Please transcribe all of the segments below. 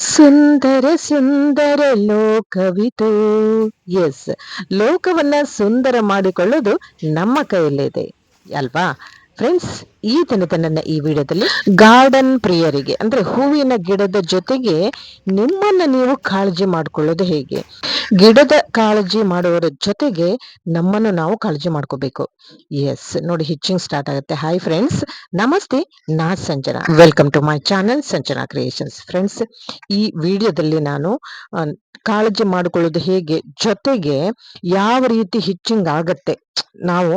ಸುಂದರ ಸುಂದರ ಲೋಕವಿತು S ಲೋಕವನ್ನ ಸುಂದರ ಮಾಡಿಕೊಳ್ಳೋದು ನಮ್ಮ ಕೈಯಲ್ಲಿದೆ. ಅಲ್ವಾ? ಫ್ರೆಂಡ್ಸ್ ಈ ದಿನದ ನನ್ನ ಈ ವಿಡಿಯೋದಲ್ಲಿ ಗಾರ್ಡನ್ ಪ್ರಿಯರಿಗೆ, ಅಂದ್ರೆ ಹೂವಿನ ಗಿಡದ ಜೊತೆಗೆ ನಿಮ್ಮನ್ನ ನೀವು ಕಾಳಜಿ ಮಾಡ್ಕೊಳ್ಳೋದು ಹೇಗೆ? ಗಿಡದ ಕಾಳಜಿ ಮಾಡುವವರ ಜೊತೆಗೆ ನಮ್ಮನ್ನು ನಾವು ಕಾಳಜಿ ಮಾಡ್ಕೋಬೇಕು. ಎಸ್ ನೋಡಿ ಹಿಚ್ಚಿಂಗ್ ಸ್ಟಾರ್ಟ್ ಆಗುತ್ತೆ. ಹಾಯ್ ಫ್ರೆಂಡ್ಸ್ ನಮಸ್ತೆ, ನಾ Sanjana. Welcome to my channel Sanjana creations friends ಈ ವಿಡಿಯೋದಲ್ಲಿ ನಾನು ಕಾಳಜಿ ಮಾಡಿಕೊಳ್ಳೋದು ಹೇಗೆ, ಜೊತೆಗೆ ಯಾವ ರೀತಿ ಹಿಚ್ಚಿಂಗ್ ಆಗತ್ತೆ. ನಾವು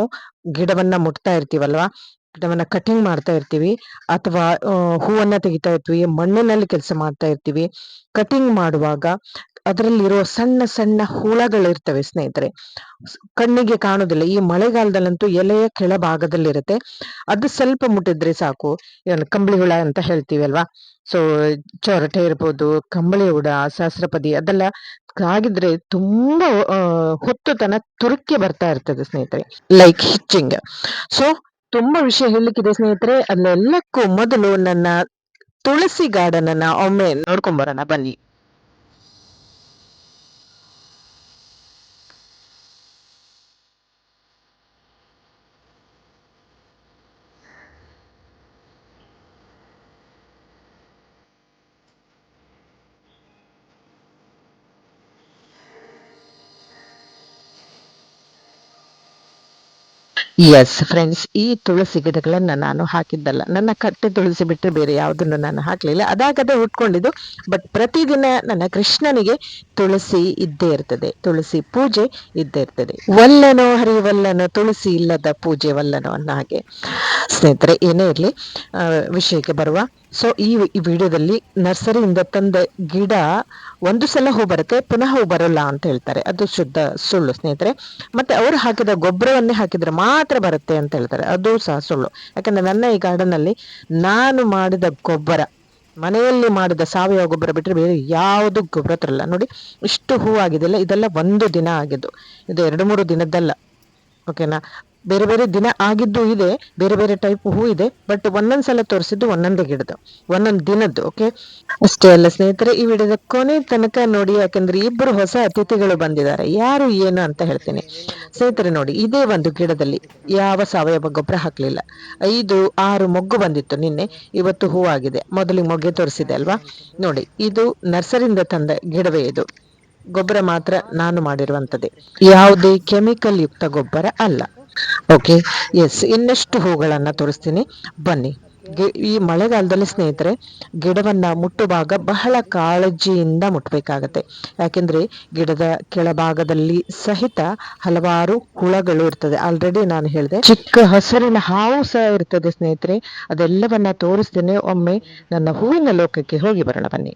ಗಿಡವನ್ನ ಮುಟ್ತಾ ಇರ್ತೀವಲ್ವಾ? ಗಿಡವನ್ನ ಕಟಿಂಗ್ ಮಾಡ್ತಾ ಇರ್ತೀವಿ, ಅಥವಾ ಹೂವನ್ನ ತೆಗಿತಾ ಇರ್ತೀವಿ, ಮಣ್ಣಿನಲ್ಲಿ ಕೆಲಸ ಮಾಡ್ತಾ ಇರ್ತೀವಿ. ಕಟಿಂಗ್ ಮಾಡುವಾಗ ಅದರಲ್ಲಿರೋ ಸಣ್ಣ ಸಣ್ಣ ಹುಳಗಳಿರ್ತವೆ ಸ್ನೇಹಿತರೆ. ಕಣ್ಣಿಗೆ ಕಾಣುದಿಲ್ಲ. ಈ ಮಳೆಗಾಲದಲ್ಲಂತೂ ಎಲೆಯ ಕೆಳಭಾಗದಲ್ಲಿರುತ್ತೆ. ಅದು ಸ್ವಲ್ಪ ಮುಟ್ಟಿದ್ರೆ ಸಾಕು. ಏನು ಕಂಬಳಿ ಹುಳ ಅಂತ ಹೇಳ್ತೀವಿ ಅಲ್ವಾ ಸೊ ಚೊರಟೆ ಇರ್ಬೋದು, ಕಂಬಳಿ ಹುಳ, ಸಹಸ್ರಪದಿ ಅದೆಲ್ಲ ಆಗಿದ್ರೆ ತುಂಬಾ ಹೊತ್ತು ತನ ತುರುಕಿ ಬರ್ತಾ ಇರ್ತದೆ ಸ್ನೇಹಿತರೆ. ಲೈಕ್ ಹಿಚ್ಚಿಂಗ್ ಸೊ ತುಂಬಾ ವಿಷಯ ಹೇಳಲಿಕ್ಕಿದೆ ಸ್ನೇಹಿತರೆ. ಅಲ್ಲೆಲ್ಲಕ್ಕೂ ಮೊದಲು ನನ್ನ ತುಳಸಿ ಗಾರ್ಡನ್ ಅನ್ನ ಒಮ್ಮೆ ನೋಡ್ಕೊಂಡ್ ಬರೋಣ ಬನ್ನಿ. ಎಸ್ ಫ್ರೆಂಡ್ಸ್ ಈ ತುಳಸಿ ಗಿಡಗಳನ್ನ ನಾನು ಹಾಕಿದ್ದಲ್ಲ. ನನ್ನ ಕಟ್ಟೆ ತುಳಸಿ ಬಿಟ್ಟರೆ ಬೇರೆ ಯಾವುದನ್ನು ನಾನು ಹಾಕಲಿಲ್ಲ. ಅದಾಗದೆ ಉಟ್ಕೊಂಡಿದ್ದು ಬಟ್ ಪ್ರತಿದಿನ ನನ್ನ ಕೃಷ್ಣನಿಗೆ ತುಳಸಿ ಇದ್ದೇ ಇರ್ತದೆ. ತುಳಸಿ ಪೂಜೆ ಇದ್ದೇ ಇರ್ತದೆ. ವಲ್ಲನೋ ಹರಿವಲ್ಲನೋ ತುಳಸಿ ಇಲ್ಲದ ಪೂಜೆ ವಲ್ಲನೋ ಅನ್ನೋ ಹಾಗೆ. ಸ್ನೇಹಿತರೆ, ಏನೇ ಇರಲಿ ವಿಷಯಕ್ಕೆ ಬರುವ ಸೊ ಈ ವಿಡಿಯೋದಲ್ಲಿ ನರ್ಸರಿಯಿಂದ ತಂದ ಗಿಡ ಒಂದು ಸಲ ಹೂ ಬರುತ್ತೆ, ಪುನಃ ಹೂ ಬರಲ್ಲ ಅಂತ ಹೇಳ್ತಾರೆ. ಅದು ಶುದ್ಧ ಸುಳ್ಳು ಸ್ನೇಹಿತರೆ. ಮತ್ತೆ ಅವರು ಹಾಕಿದ ಗೊಬ್ಬರವನ್ನೇ ಹಾಕಿದ್ರೆ ಮಾತ್ರ ಬರುತ್ತೆ ಅಂತ ಹೇಳ್ತಾರೆ. ಅದು ಸಹ ಸುಳ್ಳು. ಯಾಕಂದ್ರೆ ನನ್ನ ಈ ಗಾರ್ಡನ್ ಅಲ್ಲಿ ನಾನು ಮಾಡಿದ ಗೊಬ್ಬರ, ಮನೆಯಲ್ಲಿ ಮಾಡಿದ ಸಾವಯವ ಗೊಬ್ಬರ ಬಿಟ್ಟರೆ ಬೇರೆ ಯಾವುದು ಗೊಬ್ಬರ ತರಲ್ಲ ನೋಡಿ, ಇಷ್ಟು ಹೂ ಆಗಿದೆಲ್ಲ ಇದೆಲ್ಲ ಒಂದು ದಿನ ಆಗಿದ್ದು. ಇದು ಎರಡು ಮೂರು ದಿನದ್ದಲ್ಲ. ಓಕೆನಾ ಬೇರೆ ಬೇರೆ ದಿನ ಆಗಿದ್ದು ಇದೆ, ಬೇರೆ ಬೇರೆ ಟೈಪ್ ಹೂ ಇದೆ ಬಟ್ ಒಂದೊಂದು ಸಲ ತೋರಿಸಿದ್ದು ಒಂದೊಂದೇ ಗಿಡದ ಒಂದೊಂದು ದಿನದ್ದು ಓಕೆ ಅಷ್ಟೇ ಅಲ್ಲ ಸ್ನೇಹಿತರೆ, ಈ ವಿಡಿಯೋದ ಕೊನೆ ತನಕ ನೋಡಿ, ಯಾಕಂದ್ರೆ ಇಬ್ಬರು ಹೊಸ ಅತಿಥಿಗಳು ಬಂದಿದ್ದಾರೆ. ಯಾರು, ಏನು ಅಂತ ಹೇಳ್ತೀನಿ. ಸ್ನೇಹಿತರೆ ನೋಡಿ, ಇದೇ ಒಂದು ಗಿಡದಲ್ಲಿ ಯಾವ ಸಾವಯವ ಗೊಬ್ಬರ ಹಾಕ್ಲಿಲ್ಲ. ಐದು, ಆರು ಮೊಗ್ಗು ಬಂದಿತ್ತು ನಿನ್ನೆ, ಇವತ್ತು ಹೂ ಆಗಿದೆ. ಮೊದಲಿಗೆ ಮೊಗ್ಗೆ ತೋರಿಸಿದೆ ಅಲ್ವಾ? ನೋಡಿ, ಇದು ನರ್ಸರಿಂದ ತಂದ ಗಿಡವೇ ಇದು. ಗೊಬ್ಬರ ಮಾತ್ರ ನಾನು ಮಾಡಿರುವಂತದ್ದೇ. ಯಾವುದೇ ಕೆಮಿಕಲ್ ಯುಕ್ತ ಗೊಬ್ಬರ ಅಲ್ಲ. ಓಕೆ ಎಸ್ ಇನ್ನಷ್ಟು ಹೂಗಳನ್ನು ತೋರಿಸ್ತೀನಿ. ಬನ್ನಿ ಈ ಮಳೆಗಾಲದಲ್ಲಿ ಸ್ನೇಹಿತರೆ, ಗಿಡವನ್ನು ಮುಟ್ಟುವಾಗ ಬಹಳ ಕಾಳಜಿಯಿಂದ ಮುಟ್ಟಬೇಕಾಗತ್ತೆ ಯಾಕೆಂದರೆ ಗಿಡದ ಕೆಳಭಾಗದಲ್ಲಿ ಸಹಿತ ಹಲವಾರು ಹುಳಗಳು ಇರ್ತದೆ. ಆಲ್ರೆಡಿ ನಾನು ಹೇಳಿದೆ, ಚಿಕ್ಕ ಹಸಿರಿನ ಹಾವು ಸಹ ಇರ್ತದೆ ಸ್ನೇಹಿತರೆ. ಅದೆಲ್ಲವನ್ನ ತೋರಿಸ್ತೇನೆ. ಒಮ್ಮೆ ನನ್ನ ಹೂವಿನ ಲೋಕಕ್ಕೆ ಹೋಗಿ ಬರೋಣ ಬನ್ನಿ.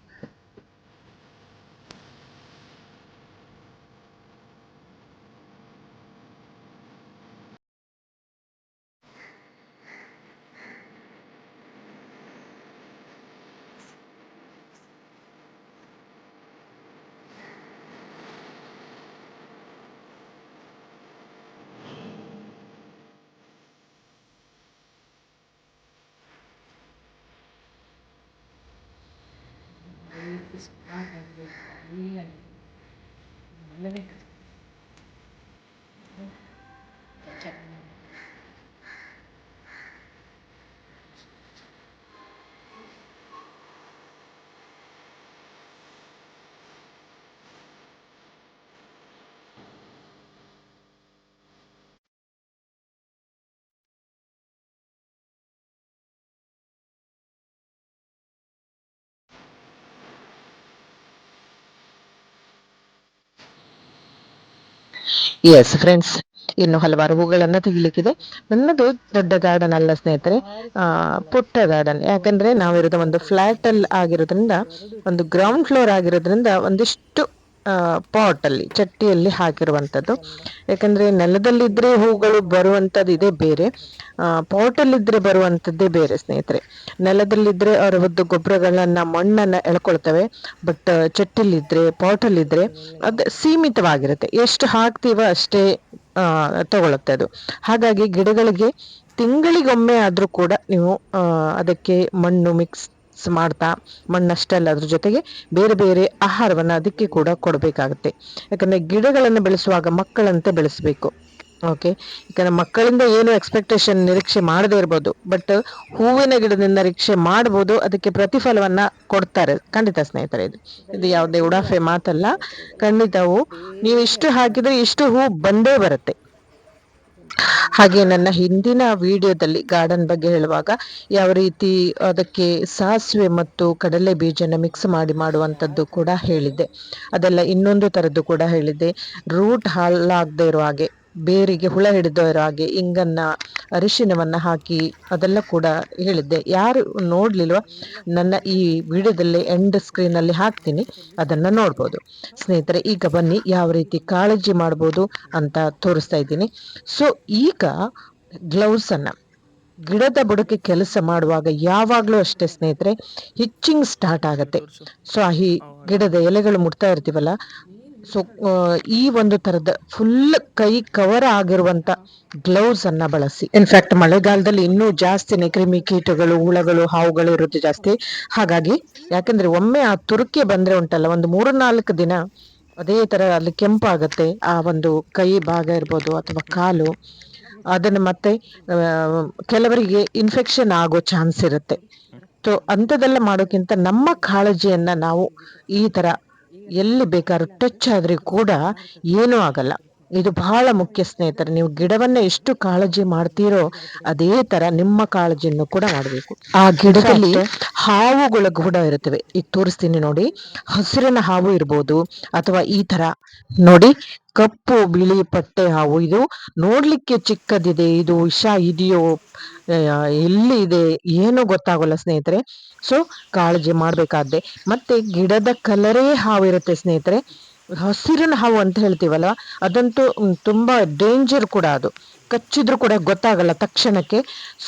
Is not really living yes friends ಇನ್ನು ಹಲವಾರು ಹೂಗಳನ್ನ ತೆಗಿಲಿಕ್ಕಿದೆ. ನನ್ನದು ದೊಡ್ಡ ಗಾರ್ಡನ್ ಅಲ್ಲ ಸ್ನೇಹಿತರೆ. ಪುಟ್ಟ ಗಾರ್ಡನ್ ಯಾಕಂದ್ರೆ ನಾವಿರೋದು ಒಂದು ಫ್ಲಾಟ್ ಅಲ್ಲಿ ಆಗಿರೋದ್ರಿಂದ, ಒಂದು ಗ್ರೌಂಡ್ ಫ್ಲೋರ್ ಆಗಿರೋದ್ರಿಂದ ಒಂದಿಷ್ಟು ಪಾಟ್ ಅಲ್ಲಿ ಚಟ್ಟಿಯಲ್ಲಿ ಹಾಕಿರುವಂತದ್ದು ಯಾಕಂದರೆ ನೆಲದಲ್ಲಿದ್ದರೆ ಹೂಗಳು ಬರುವಂಥದ್ದು ಇದೆ ಬೇರೆ ಪಾಟಲ್ಲಿದ್ದರೆ ಬರುವಂಥದ್ದೇ ಬೇರೆ ಸ್ನೇಹಿತರೆ. ನೆಲದಲ್ಲಿದ್ದರೆ ಅವರ ಒಂದು ಗೊಬ್ಬರಗಳನ್ನ ಮಣ್ಣನ್ನ ಎಳ್ಕೊಳ್ತವೆ, ಬಟ್ ಚಟ್ಟಿಲಿದ್ದರೆ ಪಾಟಲ್ಲಿದ್ದರೆ ಅದು ಸೀಮಿತವಾಗಿರುತ್ತೆ. ಎಷ್ಟು ಹಾಕ್ತೀವೋ ಅಷ್ಟೇ ತಗೊಳುತ್ತೆ ಅದು. ಹಾಗಾಗಿ ಗಿಡಗಳಿಗೆ ತಿಂಗಳಿಗೊಮ್ಮೆ ಆದ್ರೂ ಕೂಡ ನೀವು ಅದಕ್ಕೆ ಮಣ್ಣು ಮಿಕ್ಸ್ ಮಿಕ್ಸ್ ಮಾಡ್ತಾ ಮಣ್ಣಷ್ಟೇ ಅಲ್ಲ ಅದ್ರ ಜೊತೆಗೆ ಬೇರೆ ಬೇರೆ ಆಹಾರವನ್ನು ಅದಕ್ಕೆ ಕೂಡ ಕೊಡಬೇಕಾಗುತ್ತೆ. ಯಾಕಂದರೆ ಗಿಡಗಳನ್ನು ಬೆಳೆಸುವಾಗ ಮಕ್ಕಳಂತೆ ಬೆಳೆಸಬೇಕು. ಓಕೆ ಯಾಕಂದರೆ ಮಕ್ಕಳಿಂದ ಏನು ಎಕ್ಸ್ಪೆಕ್ಟೇಷನ್ ನಿರೀಕ್ಷೆ ಮಾಡದೇ ಇರ್ಬೋದು. ಬಟ್ ಹೂವಿನ ಗಿಡದಿಂದ ನಿರೀಕ್ಷೆ ಮಾಡ್ಬೋದು, ಅದಕ್ಕೆ ಪ್ರತಿಫಲವನ್ನು ಕೊಡ್ತಾರೆ. ಖಂಡಿತ ಸ್ನೇಹಿತರೆ, ಇದು ಇದು ಯಾವುದೇ ಉಡಾಫೆ ಮಾತಲ್ಲ. ಖಂಡಿತವು ನೀವು ಇಷ್ಟು ಹಾಕಿದರೆ ಇಷ್ಟು ಹೂ ಬಂದೇ ಬರುತ್ತೆ. ಹಾಗೆ ನನ್ನ ಹಿಂದಿನ ವಿಡಿಯೋದಲ್ಲಿ ಗಾರ್ಡನ್ ಬಗ್ಗೆ ಹೇಳುವಾಗ ಯಾವ ರೀತಿ ಅದಕ್ಕೆ ಸಾಸಿವೆ ಮತ್ತು ಕಡಲೆ ಬೀಜನ ಮಿಕ್ಸ್ ಮಾಡಿ ಮಾಡುವಂಥದ್ದು ಕೂಡ ಹೇಳಿದ್ದೆ. ಅದೆಲ್ಲ ಇನ್ನೊಂದು ಥರದ್ದು ಕೂಡ ಹೇಳಿದ್ದೆ. ರೂಟ್ ಹಾಳಾಗದೇ ಇರೋ ಹಾಗೆ ಬೇರಿಗೆ ಹುಳ ಹಿಡಿದವರ ಹಾಗೆ ಇಂಗನ್ನ ಅರಿಶಿನವನ್ನ ಹಾಕಿ ಅದೆಲ್ಲ ಕೂಡ ಹೇಳಿದ್ದೆ. ಯಾರು ನೋಡ್ಲಿಲ್ವ? ನನ್ನ ಈ ವಿಡಿಯೋದಲ್ಲಿ ಎಂಡ್ ಸ್ಕ್ರೀನಲ್ಲಿ ಹಾಕ್ತೀನಿ ಅದನ್ನ ನೋಡ್ಬೋದು. ಸ್ನೇಹಿತರೆ ಈಗ ಬನ್ನಿ ಯಾವ ರೀತಿ ಕಾಳಜಿ ಮಾಡ್ಬೋದು ಅಂತ ತೋರಿಸ್ತಾ ಇದ್ದೀನಿ. ಸೊ ಈಗ ಗ್ಲೌಸ್ ಅನ್ನ ಗಿಡದ ಬುಡಕ್ಕೆ ಕೆಲಸ ಮಾಡುವಾಗ ಯಾವಾಗಲೂ ಅಷ್ಟೇ ಸ್ನೇಹಿತರೆ ಹಿಚ್ಚಿಂಗ್ ಸ್ಟಾರ್ಟ್ ಆಗುತ್ತೆ. ಸೊ ಆ ಗಿಡದ ಎಲೆಗಳು ಮುಟ್ತಾ ಇರ್ತೀವಲ್ಲ ಸೊ ಈ ಒಂದು ತರದ ಫುಲ್ ಕೈ ಕವರ್ ಆಗಿರುವಂತ ಗ್ಲೌಸ್ ಅನ್ನ ಬಳಸಿ. ಇನ್ಫ್ಯಾಕ್ಟ್ ಮಳೆಗಾಲದಲ್ಲಿ ಇನ್ನೂ ಜಾಸ್ತಿನೇ ಕ್ರಿಮಿ ಕೀಟಗಳು, ಹುಳಗಳು, ಹಾವುಗಳು ಇರುತ್ತೆ ಜಾಸ್ತಿ. ಹಾಗಾಗಿ ಯಾಕಂದ್ರೆ ಒಮ್ಮೆ ಆ ತುರುಕೆ ಬಂದ್ರೆ ಉಂಟಲ್ಲ, ಒಂದು ಮೂರು ನಾಲ್ಕು ದಿನ ಅದೇ ತರ ಅಲ್ಲಿ ಕೆಂಪಾಗತ್ತೆ, ಆ ಒಂದು ಕೈ ಭಾಗ ಇರ್ಬೋದು ಅಥವಾ ಕಾಲು, ಅದನ್ನು ಮತ್ತೆ ಕೆಲವರಿಗೆ ಇನ್ಫೆಕ್ಷನ್ ಆಗೋ ಚಾನ್ಸ್ ಇರುತ್ತೆ. ಸೊ ಅಂಥದ್ದೆಲ್ಲ ಮಾಡೋಕ್ಕಿಂತ ನಮ್ಮ ಕಾಳಜಿಯನ್ನ ನಾವು ಈ ತರ ಎಲ್ಲಿ ಬೇಕಾದ್ರೂ ಟಚ್ ಆದರೆ ಕೂಡ ಏನೂ ಆಗಲ್ಲ. ಇದು ಬಹಳ ಮುಖ್ಯ ಸ್ನೇಹಿತರೆ ನೀವು ಗಿಡವನ್ನ ಎಷ್ಟು ಕಾಳಜಿ ಮಾಡ್ತೀರೋ ಅದೇ ತರ ನಿಮ್ಮ ಕಾಳಜಿಯನ್ನು ಕೂಡ ಮಾಡಬೇಕು. ಆ ಗಿಡದಲ್ಲಿ ಹಾವುಗಳು ಕೂಡ ಇರುತ್ತವೆ. ಈಗ ತೋರಿಸ್ತೀನಿ ನೋಡಿ. ಹಸಿರಿನ ಹಾವು ಇರ್ಬೋದು ಅಥವಾ ಈ ತರ. ನೋಡಿ ಕಪ್ಪು ಬಿಳಿ ಪಟ್ಟೆ ಹಾವು ಇದು ನೋಡ್ಲಿಕ್ಕೆ ಚಿಕ್ಕದಿದೆ ಇದು ವಿಷ ಇದೆಯೋ ಎಲ್ಲಿ ಇದೆ ಏನು ಗೊತ್ತಾಗೋಲ್ಲ ಸ್ನೇಹಿತರೆ. ಸೊ ಕಾಳಜಿ ಮಾಡ್ಬೇಕಾದ್ದೆ ಮತ್ತೆ ಗಿಡದ ಕಲರೇ ಹಾವು ಇರುತ್ತೆ ಸ್ನೇಹಿತರೆ. ಹಸಿರಿನ ಹಾವು ಅಂತ ಹೇಳ್ತೀವಲ್ಲ ಅದಂತೂ ತುಂಬ ಡೇಂಜರ್ ಕೂಡ ಅದು. ಕಚ್ಚಿದ್ರು ಕೂಡ ಗೊತ್ತಾಗಲ್ಲ ತಕ್ಷಣಕ್ಕೆ.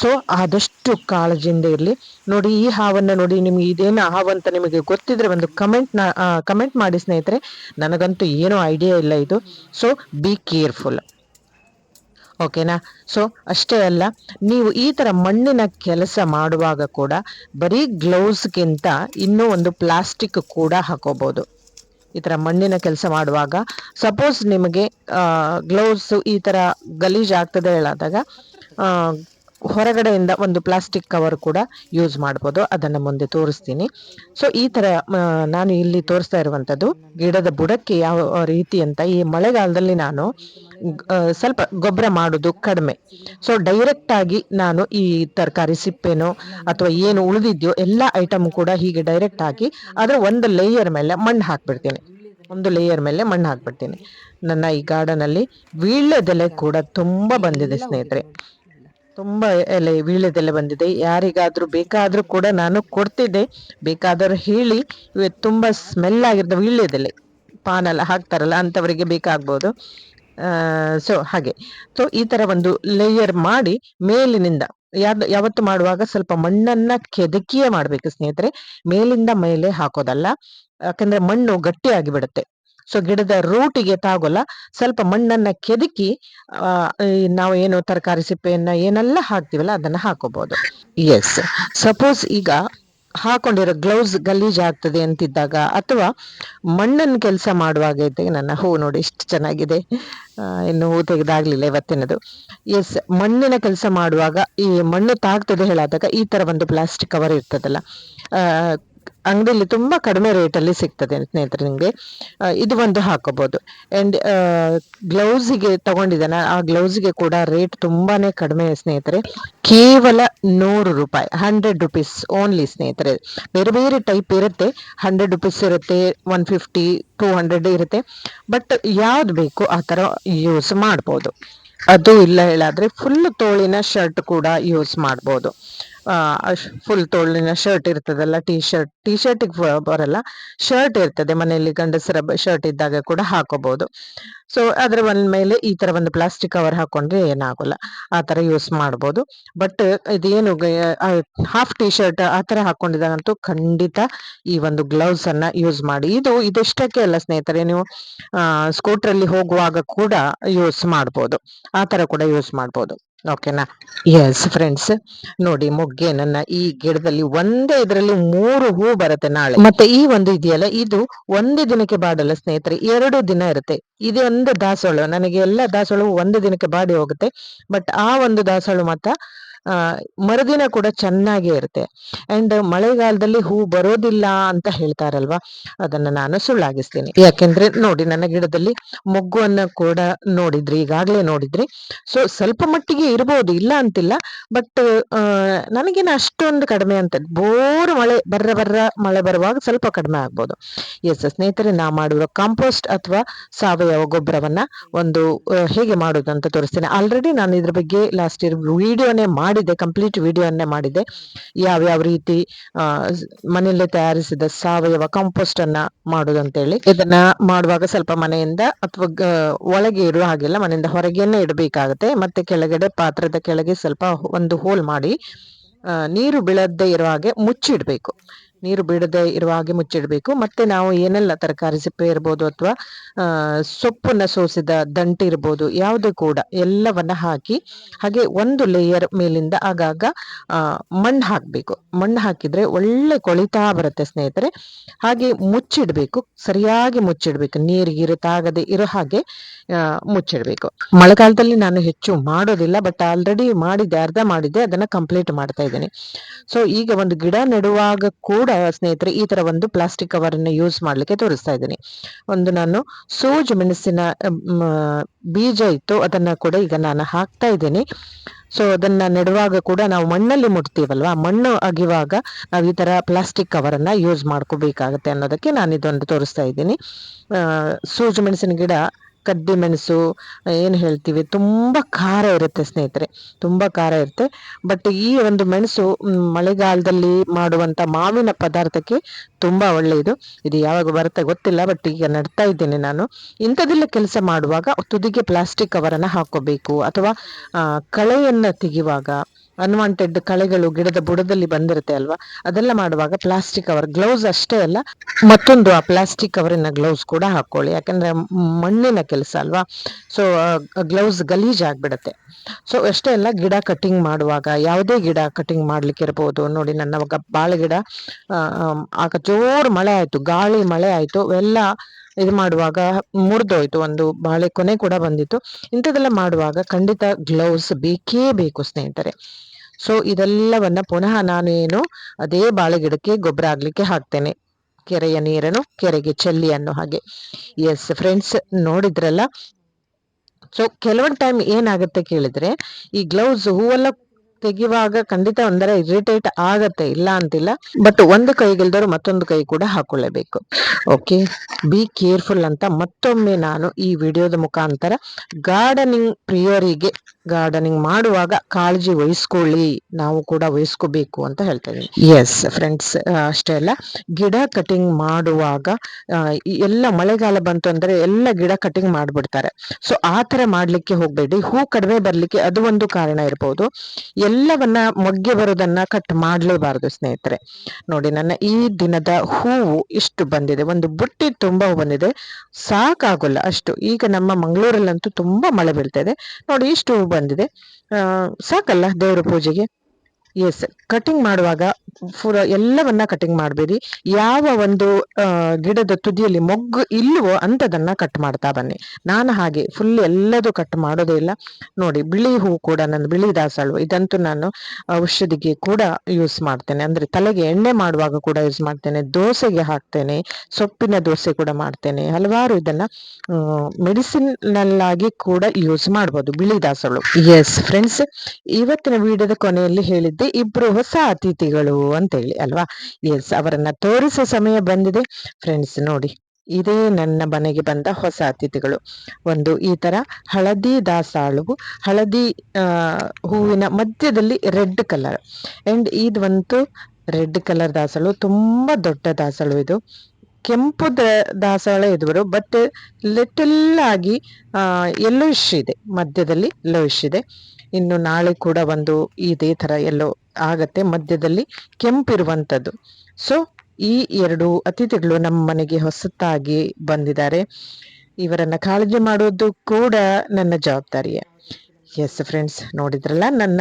ಸೊ ಆದಷ್ಟು ಕಾಳಜಿಯಿಂದ ಇರಲಿ. ನೋಡಿ, ಈ ಹಾವನ್ನು ನೋಡಿ, ನಿಮ್ಗೆ ಇದೇನು ಹಾವು ಅಂತ ನಿಮಗೆ ಗೊತ್ತಿದ್ರೆ ಒಂದು ಕಮೆಂಟ್ ಕಮೆಂಟ್ ಮಾಡಿ ಸ್ನೇಹಿತರೆ. ನನಗಂತೂ ಏನೂ ಐಡಿಯಾ ಇಲ್ಲ ಇದು. ಸೊ ಬಿ ಕೇರ್ಫುಲ್ ಓಕೆನಾ ಸೊ ಅಷ್ಟೇ ಅಲ್ಲ. ನೀವು ಈ ಥರ ಮಣ್ಣಿನ ಕೆಲಸ ಮಾಡುವಾಗ ಕೂಡ ಬರೀ ಗ್ಲೌಸ್ಗಿಂತ ಇನ್ನೂ ಒಂದು ಪ್ಲಾಸ್ಟಿಕ್ ಕೂಡ ಹಾಕೋಬಹುದು ಈ ತರ ಮಣ್ಣಿನ ಕೆಲಸ ಮಾಡುವಾಗ ಸಪೋಸ್ ನಿಮಗೆ ಗ್ಲೌಸ್ ಈ ತರ ಗಲೀಜ್ ಆಗ್ತದೆ ಹೇಳಾದಾಗ ಹೊರಗಡೆಯಿಂದ ಒಂದು ಪ್ಲಾಸ್ಟಿಕ್ ಕವರ್ ಕೂಡ ಯೂಸ್ ಮಾಡ್ಬೋದು. ಅದನ್ನ ಮುಂದೆ ತೋರಿಸ್ತೀನಿ. ಸೊ ಈ ತರ ನಾನು ಇಲ್ಲಿ ತೋರಿಸ್ತಾ ಇರುವಂತದ್ದು ಗಿಡದ ಬುಡಕ್ಕೆ ಯಾವ ರೀತಿ ಅಂತ ಈ ಮಳೆಗಾಲದಲ್ಲಿ ನಾನು ಸ್ವಲ್ಪ ಗೊಬ್ಬರ ಮಾಡೋದು ಕಡಿಮೆ. ಸೊ ಡೈರೆಕ್ಟ್ ಆಗಿ ನಾನು ಈ ತರಕಾರಿ ಸಿಪ್ಪೆನೋ ಅಥವಾ ಏನು ಉಳಿದಿದ್ಯೋ ಎಲ್ಲ ಐಟಮ್ ಕೂಡ ಹೀಗೆ ಡೈರೆಕ್ಟ್ ಹಾಕಿ ಅದರ ಒಂದು ಲೇಯರ್ ಮೇಲೆ ಮಣ್ಣು ಹಾಕ್ಬಿಡ್ತೀನಿ. ಒಂದು ಲೇಯರ್ ಮೇಲೆ ಮಣ್ಣು ಹಾಕ್ಬಿಡ್ತೀನಿ. ನನ್ನ ಈ ಗಾರ್ಡನ್ ಅಲ್ಲಿ ವೀಳ್ಯದೆಲೆ ಕೂಡ ತುಂಬಾ ಬಂದಿದೆ ಸ್ನೇಹಿತರೆ. ತುಂಬಾ ಎಲೆ ವೀಳ್ಯದೆಲೆ ಬಂದಿದೆ. ಯಾರಿಗಾದ್ರೂ ಬೇಕಾದ್ರೂ ಕೂಡ ನಾನು ಕೊಡ್ತಿದ್ದೆ. ಬೇಕಾದರೂ ಹೇಳಿ ತುಂಬಾ ಸ್ಮೆಲ್ ಆಗಿರೋದು ವೀಳ್ಯದೆಲೆ. ಪಾನೆಲ್ಲ ಹಾಕ್ತಾರಲ್ಲ ಅಂತವರಿಗೆ ಬೇಕಾಗ್ಬೋದು. ಸೊ ಹಾಗೆ. ಸೊ ಈ ತರ ಒಂದು ಲೇಯರ್ ಮಾಡಿ ಮೇಲಿನಿಂದ ಯಾವ್ದು, ಯಾವತ್ತು ಮಾಡುವಾಗ ಸ್ವಲ್ಪ ಮಣ್ಣನ್ನ ಕೆದಕಿಯೇ ಮಾಡಬೇಕು ಸ್ನೇಹಿತರೆ. ಮೇಲಿಂದ ಮೇಲೆ ಹಾಕೋದಲ್ಲ. ಯಾಕಂದ್ರೆ ಮಣ್ಣು ಗಟ್ಟಿಯಾಗಿ ಬಿಡುತ್ತೆ ಸೊ ಗಿಡದ ರೂಟಿಗೆ ತಾಗೋಲ್ಲ. ಸ್ವಲ್ಪ ಮಣ್ಣನ್ನ ಕೆದಕಿ ನಾವು ಏನು ತರಕಾರಿ ಸಿಪ್ಪೆಯನ್ನ ಏನೆಲ್ಲ ಹಾಕ್ತಿವಲ್ಲ ಅದನ್ನ ಹಾಕೋಬಹುದು ಎಸ್ ಸಪೋಸ್ ಈಗ ಹಾಕೊಂಡಿರೋ ಗ್ಲೌಸ್ ಗಲೀಜ್ ಆಗ್ತದೆ ಅಂತಿದ್ದಾಗ ಅಥವಾ ಮಣ್ಣನ್ನು ಕೆಲಸ ಮಾಡುವಾಗ ಇದ್ದಾಗ ನನ್ನ ಹೂ ನೋಡಿ ಇಷ್ಟು ಚೆನ್ನಾಗಿದೆ. ಇನ್ನು ಹೂ ತೆಗೆದಾಗ್ಲಿಲ್ಲ ಇವತ್ತಿನದು. ಎಸ್ ಮಣ್ಣಿನ ಕೆಲಸ ಮಾಡುವಾಗ ಈ ಮಣ್ಣು ತಾಗ್ತದೆ ಹೇಳಾದಾಗ ಈ ತರ ಒಂದು ಪ್ಲಾಸ್ಟಿಕ್ ಕವರ್ ಇರ್ತದಲ್ಲ. ಅಂಗಡಿಯಲ್ಲಿ ತುಂಬಾ ಕಡಿಮೆ ರೇಟ್ ಅಲ್ಲಿ ಸಿಗ್ತದೆ ಸ್ನೇಹಿತರೆ ನಿಮಗೆ. ಇದು ಒಂದು ಹಾಕೋಬಹುದು. ಅಂಡ್ ಗ್ಲೌಸಿಗೆ ತಗೊಂಡಿದ್ದಾನೆ. ಆ ಗ್ಲೌಸಿಗೆ ಕೂಡ ರೇಟ್ ತುಂಬಾನೇ ಕಡಿಮೆ ಸ್ನೇಹಿತರೆ. ಕೇವಲ ನೂರು ರೂಪಾಯಿ ಹಂಡ್ರೆಡ್ ರುಪೀಸ್ ಓನ್ಲಿ ಸ್ನೇಹಿತರೆ. ಬೇರೆ ಬೇರೆ ಟೈಪ್ ಇರುತ್ತೆ. ಹಂಡ್ರೆಡ್ ರುಪೀಸ್ ಇರುತ್ತೆ ಒನ್ ಫಿಫ್ಟಿ ಟೂ ಹಂಡ್ರೆಡ್ ಇರುತ್ತೆ. ಬಟ್ ಯಾವ್ದು ಬೇಕು ಆ ತರ ಯೂಸ್ ಮಾಡ್ಬೋದು. ಅದು ಇಲ್ಲ ಹೇಳಾದ್ರೆ ಫುಲ್ ತೋಳಿನ ಶರ್ಟ್ ಕೂಡ ಯೂಸ್ ಮಾಡ್ಬೋದು. ಫುಲ್ ತೋಳಿನ ಶರ್ಟ್ ಇರ್ತದಲ್ಲ ಟೀ ಶರ್ಟ್ ಟೀ ಶರ್ಟಿಗೆ ಬರಲ್ಲ ಶರ್ಟ್ ಇರ್ತದೆ ಮನೆಯಲ್ಲಿ ಗಂಡಸರ ಶರ್ಟ್ ಇದ್ದಾಗ ಕೂಡ ಹಾಕೋಬಹುದು ಸೊ ಅದ್ರ ಒಂದ್ ಮೇಲೆ ಈ ತರ ಒಂದು ಪ್ಲಾಸ್ಟಿಕ್ ಕವರ್ ಹಾಕೊಂಡ್ರೆ ಏನಾಗೋಲ್ಲ, ಆ ತರ ಯೂಸ್ ಮಾಡ್ಬೋದು. ಬಟ್ ಇದೇನು ಹಾಫ್ ಟಿ ಶರ್ಟ್ ಆ ತರ ಹಾಕೊಂಡಿದಾಗಂತೂ ಖಂಡಿತ ಈ ಒಂದು ಗ್ಲೌಸ್ ಅನ್ನ ಯೂಸ್ ಮಾಡಿ. ಇದು ಇದೆಷ್ಟಕ್ಕೆ ಅಲ್ಲ ಸ್ನೇಹಿತರೆ, ನೀವು ಸ್ಕೂಟರ್ ಅಲ್ಲಿ ಹೋಗುವಾಗ ಕೂಡ ಯೂಸ್ ಮಾಡ್ಬೋದು. ಆ ತರ ಕೂಡ ಯೂಸ್ ಮಾಡ್ಬೋದು. ಓಕೆನಾ ಎಸ್ ಫ್ರೆಂಡ್ಸ್ ನೋಡಿ, ಮೊಗ್ಗೆ ನನ್ನ ಈ ಗಿಡದಲ್ಲಿ ಒಂದೇ ಇದರಲ್ಲಿ ಮೂರು ಹೂ ಬರುತ್ತೆ ನಾಳೆ. ಮತ್ತೆ ಈ ಒಂದು ಇದೆಯಲ್ಲ, ಇದು ಒಂದೇ ದಿನಕ್ಕೆ ಬಾಡಲ್ಲ ಸ್ನೇಹಿತರೆ, ಎರಡು ದಿನ ಇರುತ್ತೆ. ಇದು ಒಂದು ದಾಸವಾಳ ನನಗೆ ಎಲ್ಲ ದಾಸವಾಳ ಒಂದು ದಿನಕ್ಕೆ ಬಾಡಿ ಹೋಗುತ್ತೆ. ಬಟ್ ಆ ಒಂದು ದಾಸವಾಳ ಮಾತ್ರ ಮರುದಿನ ಕೂಡ ಚೆನ್ನಾಗೇ ಇರುತ್ತೆ. ಅಂಡ್ ಮಳೆಗಾಲದಲ್ಲಿ ಹೂ ಬರೋದಿಲ್ಲ ಅಂತ ಹೇಳ್ತಾರಲ್ವಾ? ಅದನ್ನ ನಾನು ಸುಳ್ಳಾಗಿಸ್ತೀನಿ. ಯಾಕೆಂದ್ರೆ ನೋಡಿ, ನನ್ನ ಗಿಡದಲ್ಲಿ ಮೊಗ್ಗುವನ್ನ ಕೂಡ ನೋಡಿದ್ರಿ, ಈಗಾಗ್ಲೇ ನೋಡಿದ್ರಿ. ಸೊ ಸ್ವಲ್ಪ ಮಟ್ಟಿಗೆ ಇರಬಹುದು ಇಲ್ಲ ಅಂತಿಲ್ಲ. ಬಟ್ ನನಗೇನು ಅಷ್ಟೊಂದು ಕಡಿಮೆ ಅಂತ, ಬೋರ್ ಮಳೆ, ಬರ್ರ ಬರ್ರ ಮಳೆ ಬರುವಾಗ ಸ್ವಲ್ಪ ಕಡಿಮೆ ಆಗ್ಬೋದು. ಎಸ್ ಸ್ನೇಹಿತರೆ, ನಾ ಮಾಡಿರೋ ಕಾಂಪೋಸ್ಟ್ ಅಥವಾ ಸಾವಯವ ಗೊಬ್ಬರವನ್ನ ಒಂದು ಹೇಗೆ ಮಾಡೋದು ಅಂತ ತೋರಿಸ್ತೇನೆ. ಆಲ್ರೆಡಿ ನಾನು ಇದ್ರ ಬಗ್ಗೆ ಲಾಸ್ಟ್ ಇಯರ್ ವಿಡಿಯೋನೇ ಮಾಡಿದ್ದೆ ಕಂಪ್ಲೀಟ್ ಮಾಡಿದೆ ಯಾವ ಯಾವ್ಯಾವ ರೀತಿ ಮನೆಯಲ್ಲೇ ತಯಾರಿಸಿದ ಸಾವಯವ ಕಾಂಪೋಸ್ಟ್ ಅನ್ನ ಮಾಡೋದು ಅಂತೇಳಿ ಇದನ್ನ ಮಾಡುವಾಗ ಸ್ವಲ್ಪ ಮನೆಯಿಂದ ಅಥವಾ ಒಳಗೆ ಇರುವ ಹಾಗೆಲ್ಲ ಮನೆಯಿಂದ ಹೊರಗೇನೆ ಇಡಬೇಕಾಗುತ್ತೆ. ಮತ್ತೆ ಕೆಳಗಡೆ ಪಾತ್ರದ ಕೆಳಗೆ ಸ್ವಲ್ಪ ಒಂದು ಹೋಲ್ ಮಾಡಿ ನೀರು ಬೀಳದೇ ಇರುವ ಹಾಗೆ ಮುಚ್ಚಿಡ್ಬೇಕು. ನೀರು ಬಿಡದೆ ಇರುವ ಹಾಗೆ ಮುಚ್ಚಿಡಬೇಕು. ಮತ್ತೆ ನಾವು ಏನೆಲ್ಲ ತರಕಾರಿ ಸಿಪ್ಪೆ ಇರ್ಬೋದು ಅಥವಾ ಸೊಪ್ಪನ್ನ ಸೋಸಿದ ದಂಟು ಇರ್ಬೋದು, ಯಾವುದು ಕೂಡ ಎಲ್ಲವನ್ನ ಹಾಕಿ, ಹಾಗೆ ಒಂದು ಲೇಯರ್ ಮೇಲಿಂದ ಆಗಾಗ ಮಣ್ಣು ಹಾಕಬೇಕು. ಮಣ್ಣು ಹಾಕಿದ್ರೆ ಒಳ್ಳೆ ಕೊಳಿತಾ ಬರುತ್ತೆ ಸ್ನೇಹಿತರೆ. ಹಾಗೆ ಮುಚ್ಚಿಡ್ಬೇಕು. ಸರಿಯಾಗಿ ಮುಚ್ಚಿಡ್ಬೇಕು. ನೀರಿಗೆ ತಾಗದೆ ಇರೋ ಹಾಗೆ ಮುಚ್ಚಿಡ್ಬೇಕು. ಮಳೆಗಾಲದಲ್ಲಿ ನಾನು ಹೆಚ್ಚು ಮಾಡೋದಿಲ್ಲ ಬಟ್ ಆಲ್ರೆಡಿ ಮಾಡಿದ್ದೆ, ಅರ್ಧ ಮಾಡಿದ್ದೆ, ಅದನ್ನ ಕಂಪ್ಲೀಟ್ ಮಾಡ್ತಾ ಇದ್ದೇನೆ. ಸೊ ಈಗ ಒಂದು ಗಿಡ ನೆಡುವಾಗ ಕೂಡ ಸ್ನೇಹಿತರೆ, ಈ ತರ ಒಂದು ಪ್ಲಾಸ್ಟಿಕ್ ಕವರ್ ಅನ್ನು ಯೂಸ್ ಮಾಡ್ಲಿಕ್ಕೆ ತೋರಿಸ್ತಾ ಇದ್ದೀನಿ. ಒಂದು ನಾನು ಸೂಜು ಮೆಣಸಿನ ಬೀಜ ಇತ್ತು ಅದನ್ನ ಕೂಡ ಈಗ ನಾನು ಹಾಕ್ತಾ ಇದ್ದೀನಿ. ಸೊ ಅದನ್ನ ನೆಡುವಾಗ ಕೂಡ ನಾವು ಮಣ್ಣಲ್ಲಿ ಮುಟ್ತೀವಲ್ವಾ? ಮಣ್ಣು ಅಗಿವಾಗ ನಾವು ಈ ತರ ಪ್ಲಾಸ್ಟಿಕ್ ಕವರ್ ಅನ್ನ ಯೂಸ್ ಮಾಡ್ಕೋಬೇಕಾಗತ್ತೆ ಅನ್ನೋದಕ್ಕೆ ನಾನು ಇದೊಂದು ತೋರಿಸ್ತಾ ಇದ್ದೀನಿ. ಸೂಜು ಮೆಣಸಿನ ಗಿಡ ಕಡ್ಡಿ ಮೆಣಸು, ಏನು ಹೇಳ್ತೀವಿ, ತುಂಬಾ ಖಾರ ಇರುತ್ತೆ ಸ್ನೇಹಿತರೆ, ತುಂಬಾ ಖಾರ ಇರುತ್ತೆ. ಬಟ್ ಈ ಒಂದು ಮೆಣಸು ಮಳೆಗಾಲದಲ್ಲಿ ಮಾಡುವಂತ ಮಾವಿನ ಪದಾರ್ಥಕ್ಕೆ ತುಂಬಾ ಒಳ್ಳೆಯದು. ಇದು ಯಾವಾಗ ಬರುತ್ತೆ ಗೊತ್ತಿಲ್ಲ ಬಟ್ ಈಗ ನಡ್ತಾ ಇದ್ದೇನೆ ನಾನು. ಇಂಥದೆಲ್ಲ ಕೆಲಸ ಮಾಡುವಾಗ ತುದಿಗೆ ಪ್ಲಾಸ್ಟಿಕ್ ಕವರನ್ನು ಹಾಕೋಬೇಕು, ಅಥವಾ ಕಳೆಯನ್ನು ತೆಗೆಯುವಾಗ ಅನ್ವಾಂಟೆಡ್ ಕಳೆಗಳು ಗಿಡದ ಬುಡದಲ್ಲಿ ಬಂದಿರುತ್ತೆ ಅಲ್ವಾ? ಅದೆಲ್ಲ ಮಾಡುವಾಗ ಪ್ಲಾಸ್ಟಿಕ್ ಕವರ್ ಗ್ಲೌಸ್ ಅಷ್ಟೇ ಅಲ್ಲ, ಮತ್ತೊಂದು ಆ ಪ್ಲಾಸ್ಟಿಕ್ ಕವರಿನ ಗ್ಲೌಸ್ ಕೂಡ ಹಾಕೊಳ್ಳಿ. ಯಾಕಂದ್ರೆ ಮಣ್ಣಿನ ಕೆಲಸ ಅಲ್ವಾ? ಸೊ ಗ್ಲೌಸ್ ಗಲೀಜ್ ಆಗ್ಬಿಡತ್ತೆ. ಸೊ ಅಷ್ಟೇ ಅಲ್ಲ, ಗಿಡ ಕಟಿಂಗ್ ಮಾಡುವಾಗ ಯಾವುದೇ ಗಿಡ ಕಟಿಂಗ್ ಮಾಡ್ಲಿಕ್ಕೆ ಇರಬಹುದು ನೋಡಿ, ನನ್ನ ಬಾಳೆ ಗಿಡ ಆಗ ಜೋರು ಮಳೆ ಆಯ್ತು, ಗಾಳಿ ಮಳೆ ಆಯ್ತು, ಎಲ್ಲ ಇದು ಮಾಡುವಾಗ ಮುರಿದೋಯ್ತು, ಒಂದು ಬಾಳೆ ಕೊನೆ ಕೂಡ ಬಂದಿತ್ತು. ಇಂಥದೆಲ್ಲ ಮಾಡುವಾಗ ಖಂಡಿತ ಗ್ಲೌಸ್ ಬೇಕೇ ಬೇಕು ಸ್ನೇಹಿತರೆ. ಸೊ ಇದೆಲ್ಲವನ್ನ ಪುನಃ ನಾನು ಏನು ಅದೇ ಬಾಳೆ ಗಿಡಕ್ಕೆ ಗೊಬ್ಬರ ಆಗ್ಲಿಕ್ಕೆ ಹಾಕ್ತೇನೆ. ಕೆರೆಯ ನೀರನ್ನು, ಕೆರೆಗೆ ಚೆಲ್ಲಿ ಅನ್ನೋ ಹಾಗೆ. ಎಸ್ ಫ್ರೆಂಡ್ಸ್ ನೋಡಿದ್ರಲ್ಲ? ಸೊ ಕೆಲವೊಂದು ಟೈಮ್ ಏನಾಗುತ್ತೆ ಕೇಳಿದ್ರೆ, ಈ ಗ್ಲೌಸ್ ಹೂವೆಲ್ಲ ತೆಗೆಯುವಾಗ ಖಂಡಿತ ಒಂದರ ಇರಿಟೇಟ್ ಆಗತ್ತೆ, ಇಲ್ಲ ಅಂತಿಲ್ಲ. ಬಟ್ ಒಂದು ಕೈಗಿಲ್ದವರು ಮತ್ತೊಂದು ಕೈ ಕೂಡ ಹಾಕೊಳ್ಳೇಬೇಕು. ಓಕೆ ಬಿ ಕೇರ್ಫುಲ್ ಅಂತ ಮತ್ತೊಮ್ಮೆ ನಾನು ಈ ವಿಡಿಯೋದ ಮುಖಾಂತರ ಗಾರ್ಡನಿಂಗ್ ಪ್ರಿಯರಿಗೆ ಗಾರ್ಡನಿಂಗ್ ಮಾಡುವಾಗ ಕಾಳಜಿ ವಹಿಸ್ಕೊಳ್ಳಿ. ನಾವು ಕೂಡ ವಹಿಸ್ಕೋಬೇಕು ಅಂತ ಹೇಳ್ತಾ ಇದ್ದೀನಿ. ಎಸ್ ಫ್ರೆಂಡ್ಸ್ ಅಷ್ಟೇ ಅಲ್ಲ. ಗಿಡ ಕಟಿಂಗ್ ಮಾಡುವಾಗ ಎಲ್ಲ ಮಳೆಗಾಲ ಬಂತು ಅಂದ್ರೆ ಎಲ್ಲ ಗಿಡ ಕಟಿಂಗ್ ಮಾಡ್ಬಿಡ್ತಾರೆ. ಸೊ ಆ ತರ ಮಾಡ್ಲಿಕ್ಕೆ ಹೋಗ್ಬೇಡಿ. ಹೂ ಕಡಿಮೆ ಬರ್ಲಿಕ್ಕೆ ಅದು ಒಂದು ಕಾರಣ ಇರಬಹುದು ಎಲ್ಲವನ್ನ ಮೊಗ್ಗೆ ಬರೋದನ್ನ ಕಟ್ ಮಾಡ್ಲೇಬಾರದು ಸ್ನೇಹಿತರೆ. ನೋಡಿ, ನನ್ನ ಈ ದಿನದ ಹೂವು ಇಷ್ಟು ಬಂದಿದೆ. ಒಂದು ಬುಟ್ಟಿ ತುಂಬಾ ಬಂದಿದೆ. ಸಾಕಾಗಲ್ಲ ಅಷ್ಟು. ಈಗ ನಮ್ಮ ಮಂಗಳೂರಲ್ಲಂತೂ ತುಂಬಾ ಮಳೆ ಬೀಳ್ತಾ ಇದೆ. ನೋಡಿ, ಇಷ್ಟು ಹೂ ಬಂದಿದೆ. ಸಾಕಲ್ಲ ದೇವರ ಪೂಜೆಗೆ? ಎಸ್ ಕಟಿಂಗ್ ಮಾಡುವಾಗ ಫುರ ಎಲ್ಲವನ್ನ ಕಟಿಂಗ್ ಮಾಡಬೇಡಿ. ಯಾವ ಒಂದು ಗಿಡದ ತುದಿಯಲ್ಲಿ ಮೊಗ್ಗು ಇಲ್ಲವೋ ಅಂತದನ್ನ ಕಟ್ ಮಾಡ್ತಾ ಬನ್ನಿ. ನಾನು ಹಾಗೆ ಫುಲ್ ಎಲ್ಲದೂ ಕಟ್ ಮಾಡೋದೇ ಇಲ್ಲ. ನೋಡಿ ಬಿಳಿ ಹೂ ಕೂಡ ನನ್ನ ಬಿಳಿ ದಾಸಳು. ಇದಂತೂ ನಾನು ಔಷಧಿಗೆ ಕೂಡ ಯೂಸ್ ಮಾಡ್ತೇನೆ. ಅಂದ್ರೆ ತಲೆಗೆ ಎಣ್ಣೆ ಮಾಡುವಾಗ ಕೂಡ ಯೂಸ್ ಮಾಡ್ತೇನೆ. ದೋಸೆಗೆ ಹಾಕ್ತೇನೆ. ಸೊಪ್ಪಿನ ದೋಸೆ ಕೂಡ ಮಾಡ್ತೇನೆ. ಹಲವಾರು ಇದನ್ನ ಮೆಡಿಸಿನ್ ನಲ್ಲಾಗಿ ಕೂಡ ಯೂಸ್ ಮಾಡಬಹುದು ಬಿಳಿ ದಾಸಳು. ಎಸ್ ಫ್ರೆಂಡ್ಸ್ ಇವತ್ತಿನ ವಿಡಿಯೋದ ಕೊನೆಯಲ್ಲಿ ಹೇಳಿದ್ದೆ ಇಬ್ರು ಹೊಸ ಅತಿಥಿಗಳು ಅಂತ ಹೇಳಿ ಅಲ್ವಾ? ಎಸ್ ಅವರನ್ನ ತೋರಿಸೋ ಸಮಯ ಬಂದಿದೆ. ಫ್ರೆಂಡ್ಸ್ ನೋಡಿ, ಇದೇ ನನ್ನ ಮನೆಗೆ ಬಂದ ಹೊಸ ಅತಿಥಿಗಳು. ಒಂದು ಈ ತರ ಹಳದಿ ದಾಸಾಳು ಹಳದಿ ಹೂವಿನ ಮಧ್ಯದಲ್ಲಿ ರೆಡ್ ಕಲರ್. ಅಂಡ್ ಇದಂತೂ ರೆಡ್ ಕಲರ್ ದಾಸಳು, ತುಂಬಾ ದೊಡ್ಡ ದಾಸಳು ಇದು. ಕೆಂಪು ದಾಸವಾಳ ಎದುವರು ಬಟ್ ಲಿಟಲ್ ಆಗಿ ಯೆಲ್ಲೋಯಿಶ್ ಇದೆ. ಮಧ್ಯದಲ್ಲಿ ಯೆಲ್ಲೋಯಿಶ್ ಇದೆ. ಇನ್ನು ನಾಳೆ ಕೂಡ ಒಂದು ಇದೇ ತರ ಎಲ್ಲೋ ಆಗತ್ತೆ. ಮಧ್ಯದಲ್ಲಿ ಕೆಂಪಿರುವಂತದ್ದು. ಸೊ ಈ ಎರಡು ಅತಿಥಿಗಳು ನಮ್ಮ ಮನೆಗೆ ಹೊಸತಾಗಿ ಬಂದಿದ್ದಾರೆ. ಇವರನ್ನು ಕಾಳಜಿ ಮಾಡೋದು ಕೂಡ ನನ್ನ ಜವಾಬ್ದಾರಿಯೇ. ಎಸ್ ಫ್ರೆಂಡ್ಸ್ ನೋಡಿದ್ರಲ್ಲ? ನನ್ನ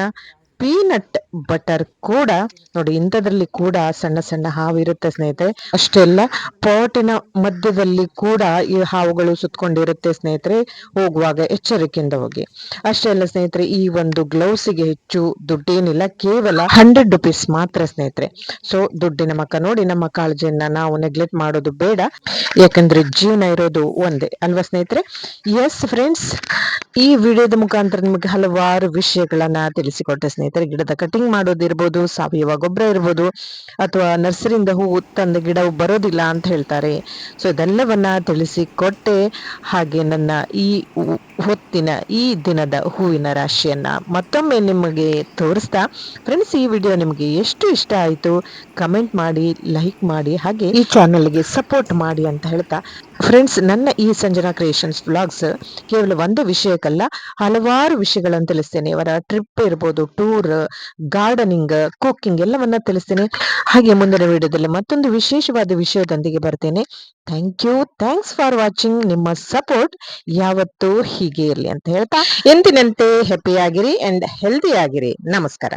ಪೀನಟ್ ಬಟರ್ ಕೂಡ ನೋಡಿ ಇಂಥದ್ರಲ್ಲಿ ಕೂಡ ಸಣ್ಣ ಸಣ್ಣ ಹಾವು ಇರುತ್ತೆ ಸ್ನೇಹಿತರೆ. ಅಷ್ಟೆಲ್ಲ ಪಾಟಿನ ಮಧ್ಯದಲ್ಲಿ ಕೂಡ ಈ ಹಾವುಗಳು ಸುತ್ತಕೊಂಡಿರುತ್ತೆ ಸ್ನೇಹಿತರೆ. ಹೋಗುವಾಗ ಎಚ್ಚರಿಕೆಯಿಂದ ಹೋಗಿ. ಅಷ್ಟೆಲ್ಲ ಸ್ನೇಹಿತರೆ, ಈ ಒಂದು ಗ್ಲೌಸಿಗೆ ಹೆಚ್ಚು ದುಡ್ಡೇನಿಲ್ಲ, ಕೇವಲ ಹಂಡ್ರೆಡ್ ರುಪೀಸ್ ಮಾತ್ರ ಸ್ನೇಹಿತರೆ. ಸೊ ದುಡ್ಡಿನ ಮಕ್ಕ ನೋಡಿ ನಮ್ಮ ಕಾಳಜಿಯನ್ನ ನಾವು ನೆಗ್ಲೆಕ್ಟ್ ಮಾಡೋದು ಬೇಡ. ಯಾಕಂದ್ರೆ ಜೀವನ ಇರೋದು ಒಂದೇ. ಅಲ್ವಾ ಸ್ನೇಹಿತರೆ? ಎಸ್ ಫ್ರೆಂಡ್ಸ್ ಈ ವಿಡಿಯೋದ ಮುಖಾಂತರ ನಿಮಗೆ ಹಲವಾರು ವಿಷಯಗಳನ್ನ ತಿಳಿಸಿಕೊಟ್ಟೆ ಸ್ನೇಹಿತರೆ. ಗಿಡದ ಕಟಿಂಗ್ ಮಾಡೋದಿರ್ಬೋದು ಸಾವಯವ ಗೊಬ್ಬರ ಇರ್ಬೋದು, ಅಥವಾ ನರ್ಸರಿಯಿಂದ ಹೂವು ತಂದ ಗಿಡ ಬರೋದಿಲ್ಲ ಅಂತ ಹೇಳ್ತಾರೆ. ಸೊ ಇದೆಲ್ಲವನ್ನ ತಿಳಿಸಿ ಕೊಟ್ಟೆ ಹಾಗೆ ನನ್ನ ಈ ಹೊತ್ತಿನ ಈ ದಿನದ ಹೂವಿನ ರಾಶಿಯನ್ನ ಮತ್ತೊಮ್ಮೆ ನಿಮಗೆ ತೋರಿಸ್ತಾ ಫ್ರೆಂಡ್ಸ್ ಈ ವಿಡಿಯೋ ನಿಮಗೆ ಎಷ್ಟು ಇಷ್ಟ ಆಯಿತು? ಕಮೆಂಟ್ ಮಾಡಿ ಲೈಕ್ ಮಾಡಿ, ಹಾಗೆ ಈ ಚಾನಲ್ಗೆ ಸಪೋರ್ಟ್ ಮಾಡಿ ಅಂತ ಹೇಳ್ತಾ ಫ್ರೆಂಡ್ಸ್ ನನ್ನ ಈ ಸಂಜನಾ ಕ್ರಿಯೇಷನ್ಸ್ ವ್ಲಾಗ್ಸ್ ಕೇವಲ ಒಂದು ವಿಷಯಕ್ಕಲ್ಲ, ಹಲವಾರು ವಿಷಯಗಳನ್ನು ತಿಳಿಸ್ತೇನೆ. ಇವರ ಟ್ರಿಪ್ ಇರ್ಬೋದು ಟೂರ್ ಗಾರ್ಡನಿಂಗ್ ಕುಕ್ಕಿಂಗ್ ಎಲ್ಲವನ್ನ ತಿಳಿಸ್ತೇನೆ. ಹಾಗೆ ಮುಂದಿನ ವಿಡಿಯೋದಲ್ಲಿ ಮತ್ತೊಂದು ವಿಶೇಷವಾದ ವಿಷಯದೊಂದಿಗೆ ಬರ್ತೇನೆ. Thank you thanks for watching ನಿಮ್ಮ ಸಪೋರ್ಟ್ ಯಾವತ್ತೂ ಹೀಗೆ ಇರಲಿ ಅಂತ ಹೇಳ್ತಾ ಎಂದಿನಂತೆ ಹ್ಯಾಪಿ ಆಗಿರಿ ಅಂಡ್ ಹೆಲ್ದಿ ಆಗಿರಿ. ನಮಸ್ಕಾರ.